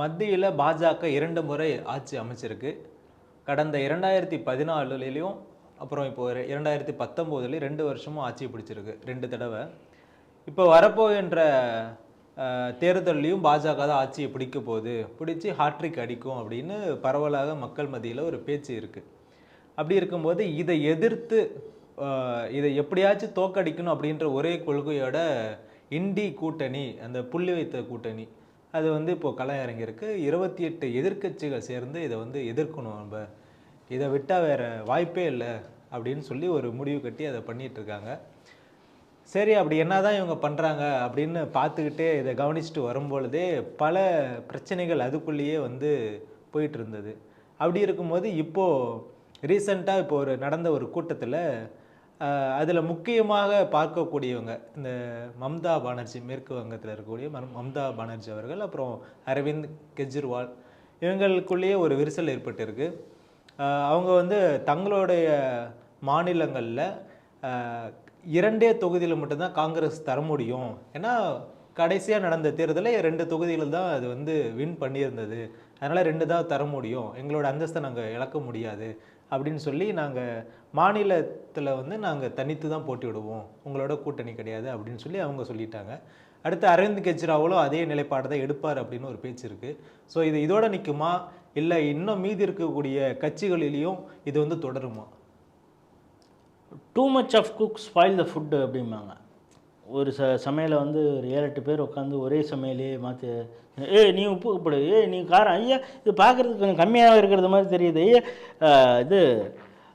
மத்தியில் பாஜக இரண்டு முறை ஆட்சி அமைச்சிருக்கு. கடந்த இரண்டாயிரத்தி பதினாலுலேயும் அப்புறம் இப்போ ஒரு இரண்டாயிரத்தி பத்தொம்போதுலேயும் ரெண்டு வருஷமும் ஆட்சி பிடிச்சிருக்கு ரெண்டு தடவை. இப்போ வரப்போகின்ற தேர்தல்லையும் பாஜக தான் ஆட்சியை பிடிக்க போகுது. பிடிச்சி ஹாட்ரிக் அடிக்கும் அப்படின்னு பரவலாக மக்கள் மத்தியில் ஒரு பேச்சு இருக்குது அப்படி இருக்கும்போது இதை எதிர்த்து இதை எப்படியாச்சும் தோக்கடிக்கணும் அப்படின்ற ஒரே கொள்கையோட இண்டி கூட்டணி அந்த புள்ளி வைத்த கூட்டணி அது வந்து இப்போது களம் இறங்கியிருக்கு இருபத்தி எட்டு எதிர்க்கட்சிகள் சேர்ந்து இதை வந்து எதிர்க்கணும் நம்ம. இதை விட்டால் வேறு வாய்ப்பே இல்லை அப்படின்னு சொல்லி ஒரு முடிவு கட்டி அதை பண்ணிகிட்ருக்காங்க சரி அப்படி என்னதான் இவங்க பண்ணுறாங்க அப்படின்னு பார்த்துக்கிட்டே இதை கவனிச்சுட்டு வரும்பொழுதே பல பிரச்சனைகள் அதுக்குள்ளேயே வந்து போயிட்டு இருந்தது. அப்படி இருக்கும்போது இப்போது ரீசண்டாக இப்போ ஒரு நடந்த ஒரு கூட்டத்தில் அதில் முக்கியமாக பார்க்கக்கூடியவங்க இந்த மம்தா பானர்ஜி மேற்கு வங்கத்தில் இருக்கக்கூடிய மம்தா பானர்ஜி அவர்கள் அப்புறம் அரவிந்த் கெஜ்ரிவால் இவங்களுக்குள்ளேயே ஒரு விரிசல் ஏற்பட்டிருக்கு. அவங்க வந்து தங்களுடைய மாநிலங்களில் இரண்டே தொகுதியில் மட்டும்தான் காங்கிரஸ் தர முடியும். ஏன்னா கடைசியாக நடந்த தேர்தலில் ரெண்டு தொகுதிகள் தான் அது வந்து வின் பண்ணியிருந்தது. அதனால் ரெண்டு தான் தர முடியும். எங்களோட அந்தஸ்தை நாங்கள் இழக்க முடியாது. அப்படின்னு சொல்லி நாங்கள் மாநிலத்தில் வந்து நாங்கள் தனித்து தான் போட்டி விடுவோம். உங்களோட கூட்டணி கிடையாது அப்படின்னு சொல்லி அவங்க சொல்லிட்டாங்க. அடுத்து அரவிந்த் கெஜ்ரிவாலும் அதே நிலைப்பாடு தான் எடுப்பார் அப்படின்னு ஒரு பேச்சு இருக்குது ஸோ இது இதோட நிற்குமா இல்லை இன்னும் மீதி இருக்கக்கூடிய கட்சிகளிலையும் இது வந்து தொடருமா? Too much of cook spoil the food அப்படிம்பாங்க. ஒரு ச சமையலை வந்து ஒரு ஏழு எட்டு பேர் உட்காந்து ஒரே சமையலே மாற்றி ஏய் நீ உப்பு போடு ஏய் நீ காரம் ஐயா இது பார்க்குறதுக்கு கொஞ்சம் கம்மியாக இருக்கிறது மாதிரி தெரியுது ஐயா. இது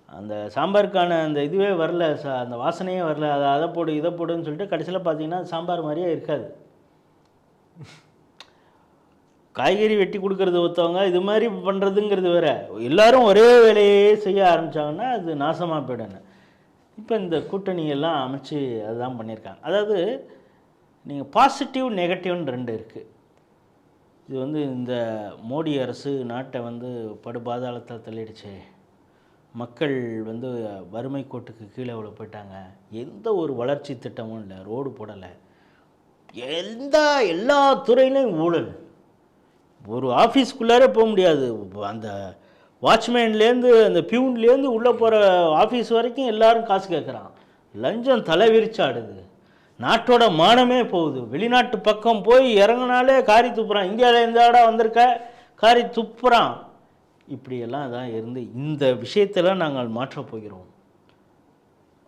அந்த சாம்பாருக்கான அந்த இதுவே வரல ச அந்த வாசனையே வரல அதை அதை போடு இதை போடுன்னு சொல்லிட்டு கடைசியில் பார்த்தீங்கன்னா சாம்பார் மாதிரியே இருக்காது. காய்கறி வெட்டி கொடுக்கறது ஒருத்தவங்க இது மாதிரி பண்ணுறதுங்கிறது வேற. எல்லாரும் ஒரே வேலையே செய்ய ஆரம்பித்தாங்கன்னா அது நாசமாக போயிடணும் இப்போ இந்த கூட்டணியெல்லாம் அமைச்சு அதுதான் பண்ணியிருக்காங்க. அதாவது நீங்கள் பாசிட்டிவ் நெகட்டிவ்னு ரெண்டு இருக்குது இது வந்து இந்த மோடி அரசு நாட்டை வந்து படுபாதாளத்தில் தள்ளிடுச்சு. மக்கள் வந்து வறுமை கோட்டுக்கு கீழே அவ்வளோ போயிட்டாங்க. எந்த ஒரு வளர்ச்சி திட்டமும் இல்லை ரோடு போடலை. எந்த எல்லா துறையிலையும் ஊழல். ஒரு ஆஃபீஸ்க்குள்ளாரே போக முடியாது. அந்த வாட்ச்மேன்லேருந்து அந்த பியூன்லேருந்து உள்ளே போகிற ஆஃபீஸ் வரைக்கும் எல்லாரும் காசு கேட்குறான். லஞ்சம் தலை விரிச்சாடுது நாட்டோட மானமே போகுது. வெளிநாட்டு பக்கம் போய் இறங்குனாலே காரி துப்புறான். இந்தியாவில் எந்த இடம் வந்திருக்க? காரி துப்புறான். இப்படியெல்லாம் தான் இருந்து இந்த விஷயத்தில் நாங்கள் மாற்றப் போகிறோம்.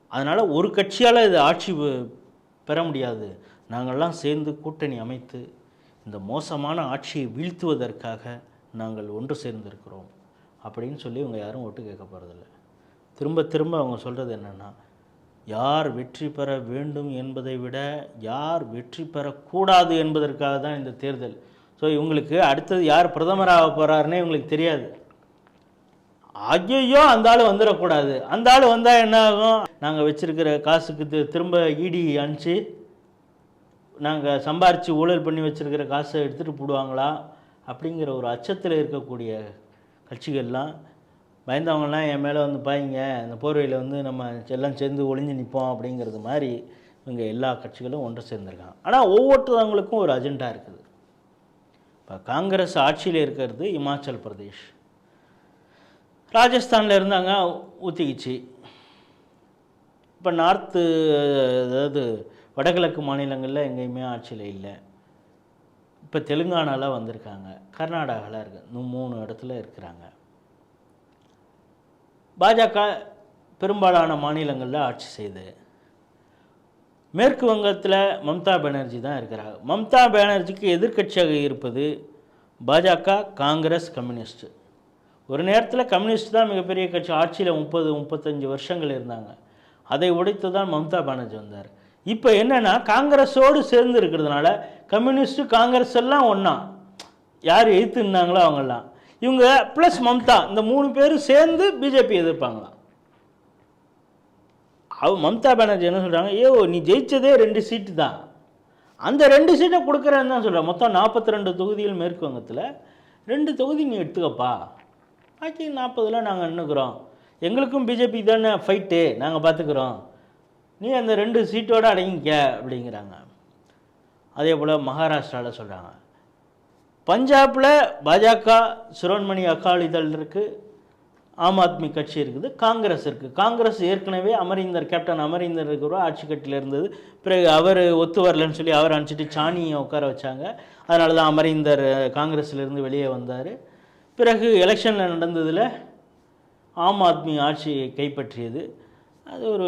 அதனால் ஒரு கட்சியால் இது ஆட்சி பெ- பெற முடியாது. நாங்கள்லாம் சேர்ந்து கூட்டணி அமைத்து இந்த மோசமான ஆட்சியை வீழ்த்துவதற்காக நாங்கள் ஒன்று சேர்ந்திருக்கிறோம். அப்படின்னு சொல்லி இவங்க யாரும் ஓட்டு கேட்க போகிறதில்ல திரும்ப திரும்ப அவங்க சொல்கிறது என்னென்னா யார் வெற்றி பெற வேண்டும் என்பதை விட யார் வெற்றி பெறக்கூடாது என்பதற்காக தான் இந்த தேர்தல். ஸோ இவங்களுக்கு அடுத்தது யார் பிரதமராக போகிறாருன்னே இவங்களுக்கு தெரியாது. ஐயோ அந்த ஆள் வந்துடக்கூடாது. அந்த ஆள் வந்தால் என்ன ஆகும்? நாங்கள் வச்சிருக்கிற காசுக்கு திரும்ப இடி அனுப்பிச்சு நாங்கள் சம்பாரித்து ஊழல் பண்ணி வச்சிருக்கிற காசை எடுத்துகிட்டு போடுவாங்களா? அப்படிங்கிற ஒரு அச்சத்தில் இருக்கக்கூடிய கட்சிகள்லாம் பயந்தவங்கலாம் என் மேலே வந்து பாய்ங்க இந்த போர்வையில் வந்து நம்ம எல்லாம் சேர்ந்து ஒளிஞ்சு நிற்போம் அப்படிங்கிறது மாதிரி இவங்க எல்லா கட்சிகளும் ஒன்று சேர்ந்துருக்காங்க. ஆனால் ஒவ்வொருத்தவங்களுக்கும் ஒரு அஜெண்டா இருக்குது. இப்போ காங்கிரஸ் ஆட்சியில் இருக்கிறது இமாச்சல் பிரதேஷ். ராஜஸ்தானில் இருந்தாங்க ஊற்றிக்கிச்சு இப்போ நார்த்து அதாவது வடகிழக்கு மாநிலங்களில் எங்கேயுமே ஆட்சியில் இல்லை. இப்போ தெலுங்கானாவில் வந்திருக்காங்க. கர்நாடகாவில் இருக்கு. இன்னும் மூணு இடத்துல இருக்கிறாங்க. பாஜக பெரும்பாலான மாநிலங்களில் ஆட்சி செய்து மேற்கு வங்கத்தில் மம்தா பானர்ஜி தான் இருக்கிறாங்க மம்தா பானர்ஜிக்கு எதிர்க்கட்சியாக இருப்பது பாஜக காங்கிரஸ் கம்யூனிஸ்ட். ஒரு நேரத்தில் கம்யூனிஸ்ட் தான் மிகப்பெரிய கட்சி. ஆட்சியில் முப்பது முப்பத்தஞ்சு வருஷங்கள் இருந்தாங்க. அதை உடைத்து தான் மம்தா பானர்ஜி வந்தார். இப்போ என்னென்னா காங்கிரஸோடு சேர்ந்து இருக்கிறதுனால கம்யூனிஸ்ட்டு காங்கிரஸ் எல்லாம் ஒன்றா யார் எதிர்த்து நின்னாங்களோ அவங்கெல்லாம். இவங்க ப்ளஸ் மம்தா இந்த மூணு பேரும் சேர்ந்து பிஜேபி எதிர்ப்பாங்களாம் அவ மம்தா பானர்ஜி என்ன சொல்கிறாங்க ஏோ நீ ஜெயிச்சதே ரெண்டு சீட்டு தான். அந்த ரெண்டு சீட்டை கொடுக்குறேன்னு தான் சொல்கிறேன் மொத்தம் நாற்பத்தி ரெண்டு தொகுதிகள் மேற்கு வங்கத்தில் ரெண்டு தொகுதி நீ எடுத்துக்கப்பா. பாக்கி நாற்பதில் நாங்கள் நின்றுக்கிறோம் எங்களுக்கும் பிஜேபி தானே ஃபைட்டு நாங்கள் பார்த்துக்குறோம் நீ அந்த ரெண்டு சீட்டோடு அடங்கிக்க அப்படிங்கிறாங்க. அதே போல் மகாராஷ்டிராவில் சொல்கிறாங்க பஞ்சாபில் பாஜக சிரோன்மணி அகாலிதள் இருக்குது ஆம் ஆத்மி கட்சி இருக்குது காங்கிரஸ் இருக்குது காங்கிரஸ் ஏற்கனவே அமரீந்தர் கேப்டன் அமரீந்தர் இருக்கிற ஆட்சி கட்டில் இருந்தது. பிறகு அவர் ஒத்து வரலன்னு சொல்லி அவர் அனுப்பிச்சிட்டு சாணியை உட்கார வச்சாங்க. அதனால தான் அமரீந்தர் காங்கிரஸ்லேருந்து வெளியே வந்தார். பிறகு எலெக்ஷனில் நடந்ததில் ஆம் ஆத்மி ஆட்சியை கைப்பற்றியது. அது ஒரு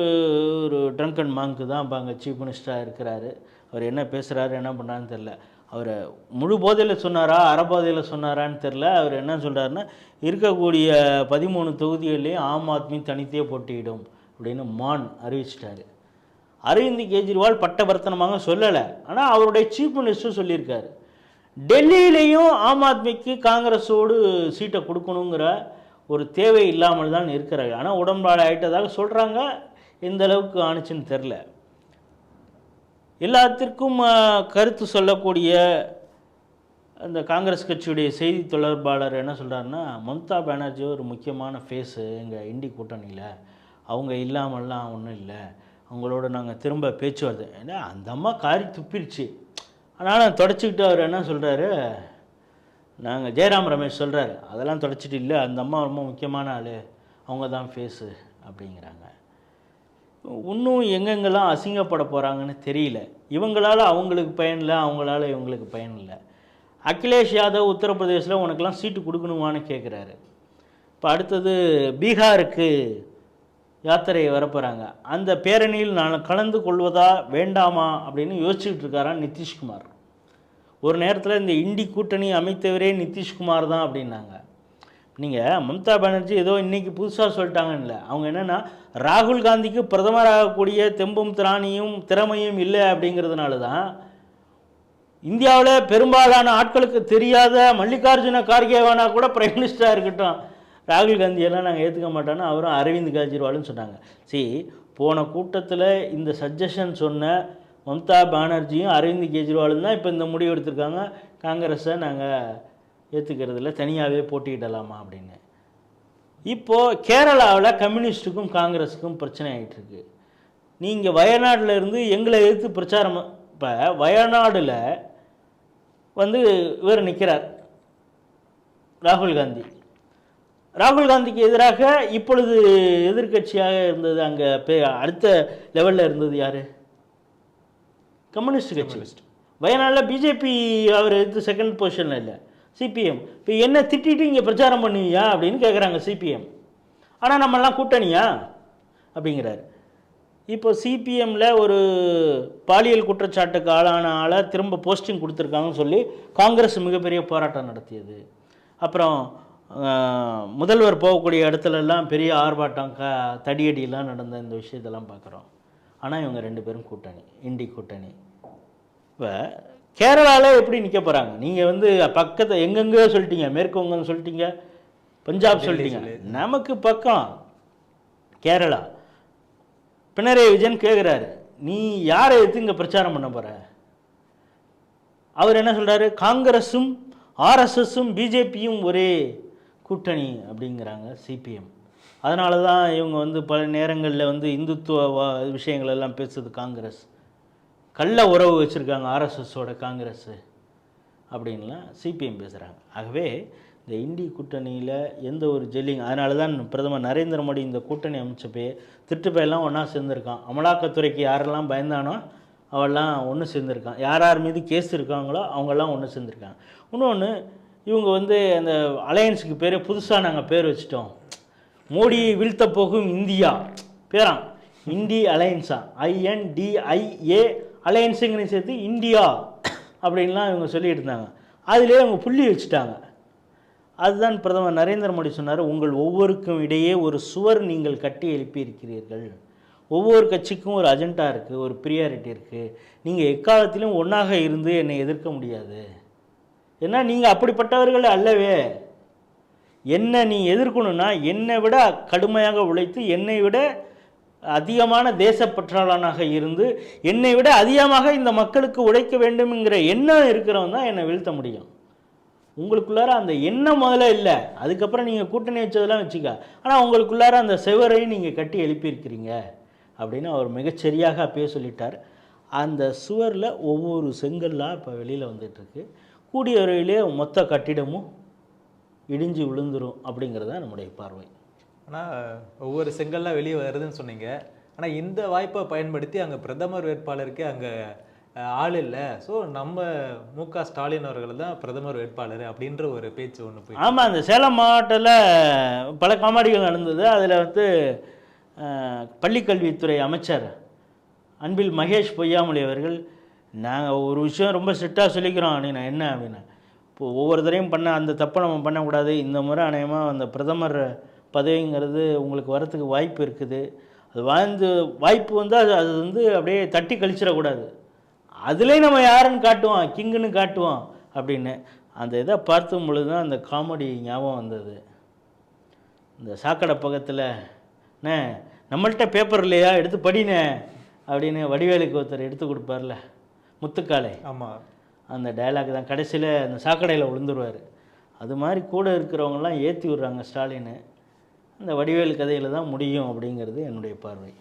ஒரு ட்ரங்கன் மாங்க்கு தான் இப்போ அங்கே சீஃப் மினிஸ்டராக இருக்கிறாரு. அவர் என்ன பேசுகிறாரு என்ன பண்ணான்னு தெரில அவர் முழு போதையில் சொன்னாரா அறபோதையில் சொன்னாரான்னு தெரில அவர் என்ன சொல்கிறாருன்னா இருக்கக்கூடிய பதிமூணு தொகுதிகள்லேயும் ஆம் ஆத்மி தனித்தே போட்டியிடும் அப்படின்னு மான் அறிவிச்சிட்டாரு. அரவிந்த் கெஜ்ரிவால் பட்டவர்த்தனமாக சொல்லலை. ஆனால் அவருடைய சீஃப் மினிஸ்டர் சொல்லியிருக்காரு. டெல்லியிலையும் ஆம் ஆத்மிக்கு காங்கிரஸோடு சீட்டை கொடுக்கணுங்கிற ஒரு தேவை இல்லாமல் தான் இருக்கிறார்கள். ஆனால் உடன்பாடு ஆயிட்டதாக சொல்கிறாங்க எந்த அளவுக்கு ஆணுச்சுன்னு தெரில எல்லாத்திற்கும் கருத்து சொல்லக்கூடிய அந்த காங்கிரஸ் கட்சியுடைய செய்தி தொடர்பாளர் என்ன சொல்கிறாருன்னா மம்தா பானர்ஜி ஒரு முக்கியமான ஃபேஸு எங்கள் இண்டி கூட்டணியில். அவங்க இல்லாமல்லாம் ஒன்றும் இல்லை. அவங்களோட நாங்கள் திரும்ப பேச்சுவார்த்தை. ஏன்னா அந்த அம்மா காரி துப்பிருச்சு ஆனால் தொடச்சிக்கிட்டு அவர் என்ன சொல்கிறாரு நாங்கள் ஜெயராம் ரமேஷ் சொல்கிறார் அதெல்லாம் தொடச்சிட்டு இல்லை அந்த அம்மா ரொம்ப முக்கியமான ஆள் அவங்க தான் ஃபேஸு அப்படிங்கிறாங்க. இன்னும் எங்கெங்கெல்லாம் அசிங்கப்பட போகிறாங்கன்னு தெரியல. இவங்களால அவங்களுக்கு பயன் இல்லை அவங்களால இவங்களுக்கு பயன் இல்லை. அகிலேஷ் யாதவ் உத்தரப்பிரதேசில் உனக்கெல்லாம் சீட்டு கொடுக்கணுமான்னு கேட்குறாரு இப்போ அடுத்தது பீகாருக்கு யாத்திரை வரப்போகிறாங்க அந்த பேரணியில் நான் கலந்து கொள்வதா வேண்டாமா அப்படின்னு யோசிச்சுட்டு இருக்காரான் நிதிஷ்குமார். ஒரு நேரத்தில் இந்த இண்டி கூட்டணி அமைத்தவரே நிதிஷ்குமார் தான் அப்படின்னாங்க. நீங்கள் மம்தா பானர்ஜி ஏதோ இன்றைக்கி புதுசாக சொல்லிட்டாங்கன்னு இல்லை அவங்க என்னென்னா ராகுல் காந்திக்கு பிரதமராகக்கூடிய தெம்பும் திராணியும் திறமையும் இல்லை அப்படிங்கிறதுனால தான் இந்தியாவில் பெரும்பாலான ஆட்களுக்கு தெரியாத மல்லிகார்ஜுன கார்கேவானா கூட பிரைம் மினிஸ்டராக இருக்கட்டும். ராகுல் காந்தியெல்லாம் நாங்கள் ஏற்றுக்க மாட்டோன்னு அவரும் அரவிந்த் கெஜ்ரிவாலும் சொன்னாங்க. சரி போன கூட்டத்தில் இந்த சஜஷன் சொன்ன மம்தா பானர்ஜியும் அரவிந்த் கெஜ்ரிவாலும் தான் இப்போ இந்த முடிவு எடுத்திருக்காங்க. காங்கிரஸை நாங்கள் ஏற்றுக்கிறதுல தனியாகவே போட்டியிடலாமா அப்படின்னு. இப்போது கேரளாவில் கம்யூனிஸ்ட்டுக்கும் காங்கிரஸுக்கும் பிரச்சனை ஆகிட்டுருக்கு நீங்கள் வயநாட்டில் இருந்து எங்களை எதிர்த்து பிரச்சாரம் இப்போ வயநாடில் வந்து இவர் நிற்கிறார் ராகுல் காந்தி. ராகுல் காந்திக்கு எதிராக இப்பொழுது எதிர்க்கட்சியாக இருந்தது அங்கே அடுத்த லெவலில் இருந்தது யார்? கம்யூனிஸ்ட் கட்சி. வயநாட்டில் பிஜேபி அவர் எடுத்து செகண்ட் பொசிஷனில் இல்லை. சிபிஎம் இப்போ என்ன திட்டிட்டு இங்கே பிரச்சாரம் பண்ணுவியா அப்படின்னு கேட்குறாங்க சிபிஎம் ஆனால் நம்மெல்லாம் கூட்டணியா? அப்படிங்கிறாரு. இப்போ சிபிஎம்மில் ஒரு பாலியல் குற்றச்சாட்டுக்கு ஆளான ஆளை திரும்ப போஸ்டிங் கொடுத்துருக்காங்கன்னு சொல்லி காங்கிரஸ் மிகப்பெரிய போராட்டம் நடத்தியது. அப்புறம் முதல்வர் போகக்கூடிய இடத்துலலாம் பெரிய ஆர்ப்பாட்டம் க தடியடியெல்லாம் நடந்த இந்த விஷயத்தெல்லாம் பார்க்குறோம். ஆனால் இவங்க ரெண்டு பேரும் கூட்டணி இண்டி கூட்டணி. இப்போ கேரளாவில் எப்படி நிற்க போகிறாங்க நீங்கள் வந்து பக்கத்தை எங்கெங்கேயோ சொல்லிட்டீங்க மேற்கு வங்கம்னு சொல்லிட்டீங்க பஞ்சாப் சொல்லிட்டீங்க. நமக்கு பக்கம் கேரளா. பினராயி விஜயன் கேட்குறாரு நீ யாரை எடுத்து இங்கே பிரச்சாரம் பண்ண போகிற அவர் என்ன சொல்கிறாரு காங்கிரஸும் ஆர்எஸ்எஸும் பிஜேபியும் ஒரே கூட்டணி அப்படிங்கிறாங்க சிபிஎம் அதனால தான் இவங்க வந்து பல நேரங்களில் வந்து இந்துத்துவ விஷயங்கள் எல்லாம் பேசுது காங்கிரஸ். கள்ள உறவு வச்சுருக்காங்க ஆர்எஸ்எஸோட காங்கிரஸ்ஸு அப்படின்லாம் சிபிஎம் பேசுகிறாங்க ஆகவே இந்த இந்தி கூட்டணியில் எந்த ஒரு ஜெல்லிங் அதனால தான் பிரதமர் நரேந்திர மோடி இந்த கூட்டணி அமைச்சப்பே திருட்டுப்பையெல்லாம் ஒன்றா சேர்ந்துருக்கான். அமலாக்கத்துறைக்கு யாரெல்லாம் பயந்தானோ அவெல்லாம் ஒன்று சேர்ந்துருக்கான். யார் யார் மீது கேஸ் இருக்காங்களோ அவங்கெல்லாம் ஒன்று சேர்ந்துருக்காங்க. இன்னொன்று இவங்க வந்து அந்த அலையன்ஸுக்கு பேர் புதுசாக நாங்கள் பேர் வச்சிட்டோம். மோடியை வீழ்த்த போகும் இந்தியா. பேரா இந்தி அலையன்ஸா? ஐஎன்டிஐஏ அலையன்ஸுங்கன்னு சேர்த்து இந்தியா அப்படின்லாம் இவங்க சொல்லிட்டு இருந்தாங்க அதிலே அவங்க புள்ளி வச்சுட்டாங்க. அதுதான் பிரதமர் நரேந்திர மோடி சொன்னார் உங்கள் ஒவ்வொருக்கும் இடையே ஒரு சுவர் நீங்கள் கட்டி எழுப்பியிருக்கிறீர்கள். ஒவ்வொரு கட்சிக்கும் ஒரு அஜெண்டா இருக்குது ஒரு ப்ரியாரிட்டி இருக்குது நீங்கள் எக்காலத்திலும் ஒன்றாக இருந்து என்னை எதிர்க்க முடியாது. ஏன்னா நீங்கள் அப்படிப்பட்டவர்கள் அல்லவே. என்ன நீ எதிர்க்கணும்னா என்னை விட கடுமையாக உழைத்து என்னை விட அதிகமான தேசப்பற்றாளனாக இருந்து என்னை விட அதிகமாக இந்த மக்களுக்கு உழைக்க வேண்டும்ங்கிற எண்ணம் இருக்கிறவன் தான் என்னை வீழ்த்த முடியும். உங்களுக்குள்ளார அந்த எண்ணம் முதல்ல இல்லை. அதுக்கப்புறம் நீங்கள் கூட்டணி வச்சதெல்லாம் வச்சுக்க. ஆனால் உங்களுக்குள்ளார அந்த செவரையும் நீங்கள் கட்டி எழுப்பியிருக்கிறீங்க அப்படின்னு அவர் மிகச்சரியாக அப்பயே சொல்லிட்டார். அந்த சுவரில் ஒவ்வொரு செங்கல்லாம் இப்போ வெளியில் வந்துட்டுருக்கு கூடிய வரையிலே மொத்த கட்டிடமும் இடிஞ்சு விழுந்துரும் அப்படிங்கிறது தான் நம்முடைய பார்வை. ஆனால் ஒவ்வொரு செங்கல்லாம் வெளியே வருதுன்னு சொன்னீங்க. ஆனால் இந்த வாய்ப்பை பயன்படுத்தி அங்கே பிரதமர் வேட்பாளருக்கு அங்கே ஆள் இல்லை. ஸோ நம்ம மு க ஸ்டாலின் அவர்கள் தான் பிரதமர் வேட்பாளர் அப்படின்ற ஒரு பேச்சு ஒன்று போய் ஆமாம் அந்த சேலம் மாவட்டத்தில் பல காமெடிகள் நடந்தது. அதில் வந்து பள்ளிக்கல்வித்துறை அமைச்சர் அன்பில் மகேஷ் பொய்யாமொழி அவர்கள் நாங்கள் ஒரு விஷயம் ரொம்ப ஸ்ட்ரிக்டாக சொல்லிக்கிறோம். அப்படின்னா என்ன? அப்படின்னா. இப்போ ஒவ்வொரு தடையும் பண்ண அந்த தப்பை நம்ம பண்ணக்கூடாது. இந்த முறை அநேகமாக அந்த பிரதமர் பதவிங்கிறது உங்களுக்கு வரத்துக்கு வாய்ப்பு இருக்குது. அது வாழ்ந்து வாய்ப்பு வந்து அது அது வந்து அப்படியே தட்டி கழிச்சிடக்கூடாது. அதுலேயும் நம்ம யாருன்னு காட்டுவோம் கிங்குன்னு காட்டுவோம் அப்படின்னு. அந்த இதை பார்த்தும் பொழுது தான் அந்த காமெடி ஞாபகம் வந்தது. இந்த சாக்கடை பக்கத்தில் அண்ணே நம்மள்கிட்ட பேப்பர் இல்லையா? எடுத்து படினே அப்படின்னு வடிவேலுக்கு ஒருத்தர் எடுத்து கொடுப்பார்ல முத்துக்காலை ஆமாம் அந்த டயலாக் தான். கடைசியில் அந்த சாக்கடையில் விழுந்துருவார். அது மாதிரி கூட இருக்கிறவங்கலாம் ஏற்றி விட்றாங்க ஸ்டாலின். அந்த வடிவேல் கதையில் தான் முடியும் அப்படிங்கிறது என்னுடைய பார்வை.